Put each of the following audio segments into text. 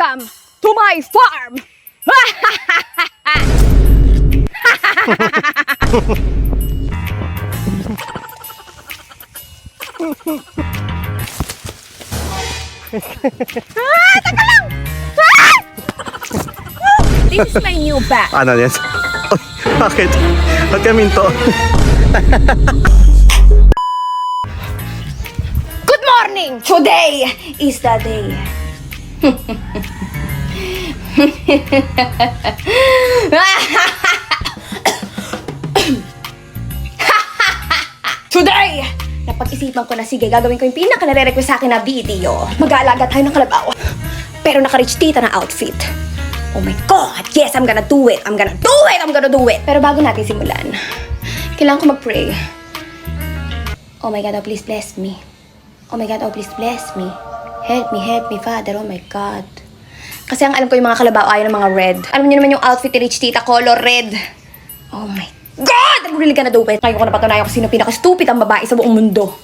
Welcome to my farm! ah, teka lang! Ah! This is my new bag. Ano yan? Oy, bakit? Ba't ka minto? Good morning! Today is the day. Today! Napag-isipan ko na sige, gagawin ko yung pinaka nare-request sa akin na video. Mag-aalaga tayo ng kalabaw. Pero naka-rich tita na outfit. Oh my God! Yes, I'm gonna do it! I'm gonna do it! I'm gonna do it! Pero bago natin simulan, kailangan ko mag-pray. Oh my God, oh please bless me. Oh my God, oh please bless me. Help me, help me, Father. Oh my God. Kasi ang alam ko yung mga kalabaw ayaw ng mga red. Alam niyo naman yung outfit ni Rich Tita, color red. Oh my God! I'm really gonna do it. Ngayon ko napatunayan kung sino pinaka-stupid ang babae sa buong mundo.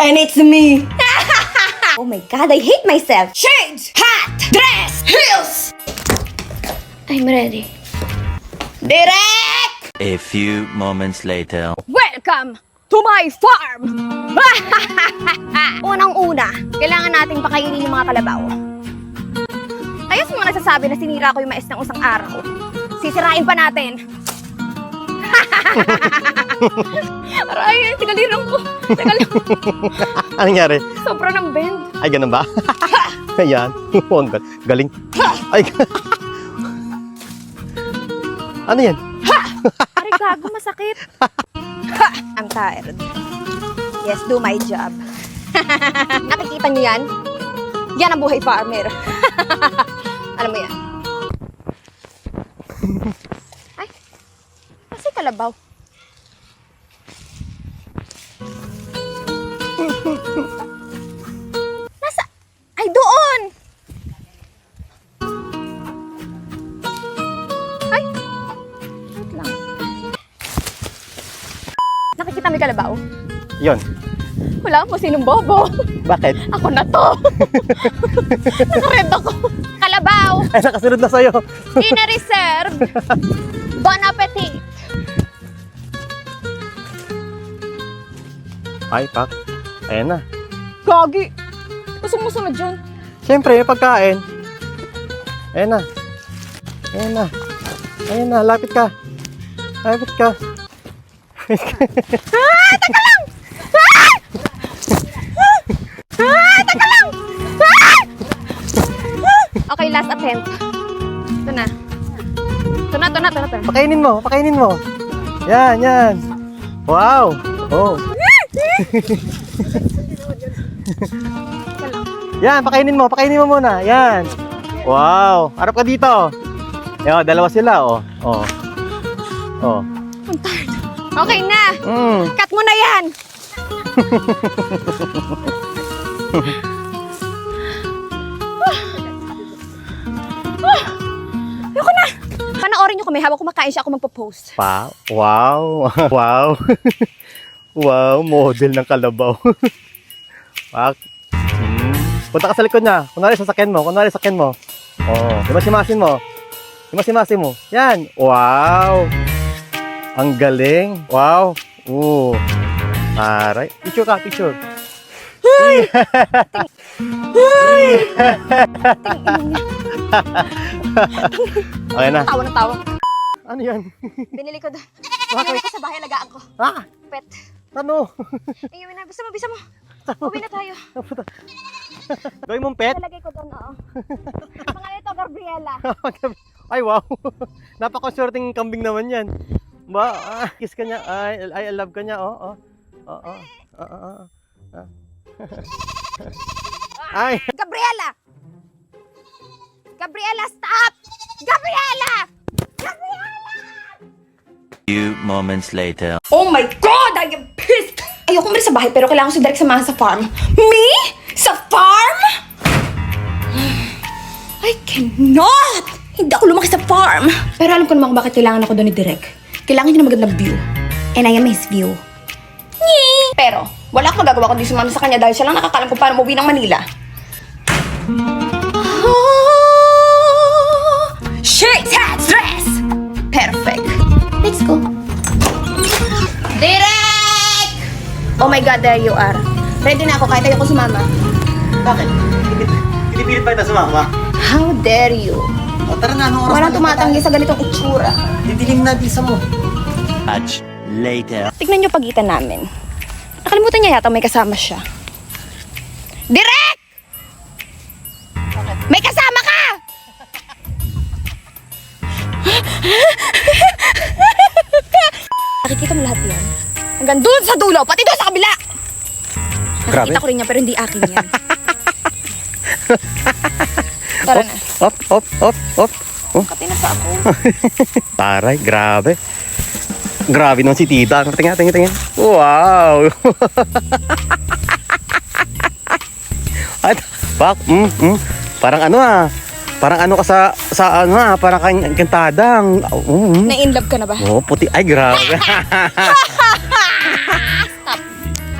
And it's me! oh my God, I hate myself! Shades! Hat! Dress! Heels! I'm ready. Direct! A few moments later. Welcome to my farm! Unang-una, kailangan nating pakainin yung mga kalabaw. Nagsasabi na sinira ko yung mais ng usang araw, sisirain pa natin. Aray, tigalirang ko. Lang, Anong nangyari? sobra ng bend. Ay, ganun ba? Ayan. Oh, ang gal- galing. Ay, ano yan? Aray, gago, masakit. I'm tired. Yes, do my job. Nakikita niyo yan? Yan ang buhay farmer. Alam mo yan? Ay, kasi kalabaw. Nasa? Ay, doon! Ay! Wait lang. Nakikita mo yung kalabaw? Yon. Wala mo sinong bobo. Bakit? Ako na to. Nakared ako. Kalabaw. Ay, nakasunod na sa'yo. Ina-reserve. Bon appetit. Ay, pak. Ayan na. Gagi. Gusto mo sunod dyan? Siyempre, may pagkain. Ayan na. Ayan na. Ayan na, lapit ka. Lapit ka. Ah, teka lang! Last attempt. Ito na. Ito na, ito na, ito na, ito na. Pakainin mo, pakainin mo. Yan, yan. Wow. Oh. Yan, pakainin mo, pakainin mo muna. Yan. Wow. Harap ka dito. Yan, dalawa sila, oh. Oh. Oh. Okay na. Mm. Cut mo na yan. May hawak kumakain siya ako magpo-post. Pa. Wow. wow. wow, model ng kalabaw. Pak. Hmm. Punta ka sa likod niya. Kunwari sasakyan mo. Kunwari sasakyan mo. Oh, simasimasin mo. Simasimasin mo. Yan. Wow. Ang galing. Wow. Oo. Aray. Picture ka, picture. okay na. Tawa ng tawa. Ano yan? Binili ko doon. Binili ko sa bahay, alagaan ko. Ah! Pet. Ano? Ayun na, bisa mo, bisa mo. Uwi na tayo. Gawin mong pet? Nalagay ko doon, oo. Pangalan ito, Gabriela. Ay, wow. Napaka-sorting kambing naman yan. Ba, ah, kiss ka niya. Ay, ay, I love ka niya. Oh, oh. Oh, oh. Oh, oh, oh. Ah. Ay, Gabriela! Gabriela, stop! Gabriela! Few moments later. Oh my God! I am pissed! Ayoko umalis sa bahay pero kailangan ko si Derek samahan sa farm. Me? Sa farm? I cannot! Hindi ako lumaki sa farm. Pero alam ko naman kung bakit kailangan ako doon ni Derek. Kailangan niya ng magandang view. And I am his view. Yee! Pero, wala akong magagawa kundi sumama sa kanya dahil siya lang nakakalam kung paano umuwi ng Manila. My God, there you are. Ready na ako kahit ayoko sumama. Bakit? Pinipilit pa kita sumama. How dare you? O tara na, anong Walang tumatanggi sa ganitong itsura. Didilim na bisa mo. Much later. Tignan niyo pagitan namin. Nakalimutan niya yata may kasama siya. Direk! Hanggang doon sa dulo, pati doon sa kabila! Grabe. Nakikita ko rin yan, pero hindi akin yan. Tara na. Op, op, op, op. Oh, Kati na sa ako. taray, grabe. Grabe naman si tita. Tingnan, tingnan, tingnan. Wow! At, bak, mm, mm. Parang ano ah. Parang ano ka sa, sa ano ah. Parang kan- kantadang. Oh, mm. Na-in love ka na ba? oh, puti. Ay, grabe.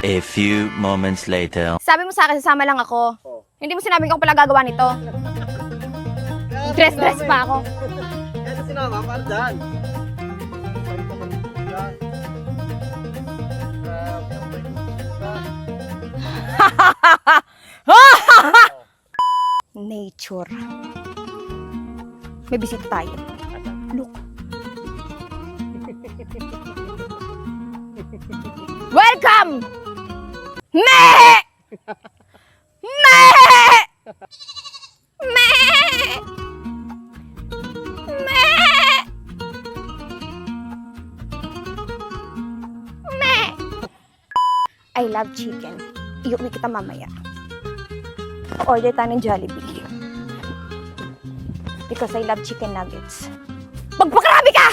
A few moments later. Sabi mo sa akin, sasama lang ako. Hindi mo sinabi ko pala gagawa nito. Dress-dress pa ako. Kaya sinama, para dyan. Nature. May bisita tayo. Look. Welcome! Me! Me! Me! Me! Me! I love chicken. Iuwi kita mamaya. Order tayo ng Jollibee. Because I love chicken nuggets. Magpakarami ka!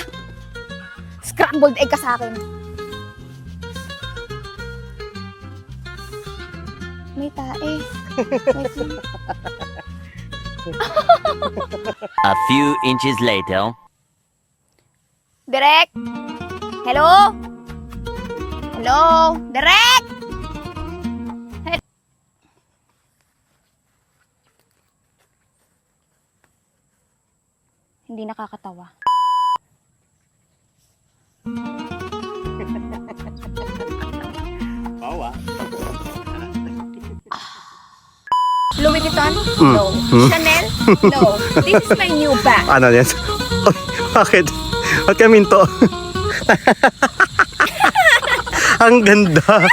Scrambled egg ka sa akin. May tae. May A few inches later. Direk! Hello? Hello? Direk! Hindi nakakatawa. Louis Vuitton? Mm. No. Mm. Chanel? No. This is my new bag. Ano yan? Oy, bakit? Ba't ka minto? Ang ganda.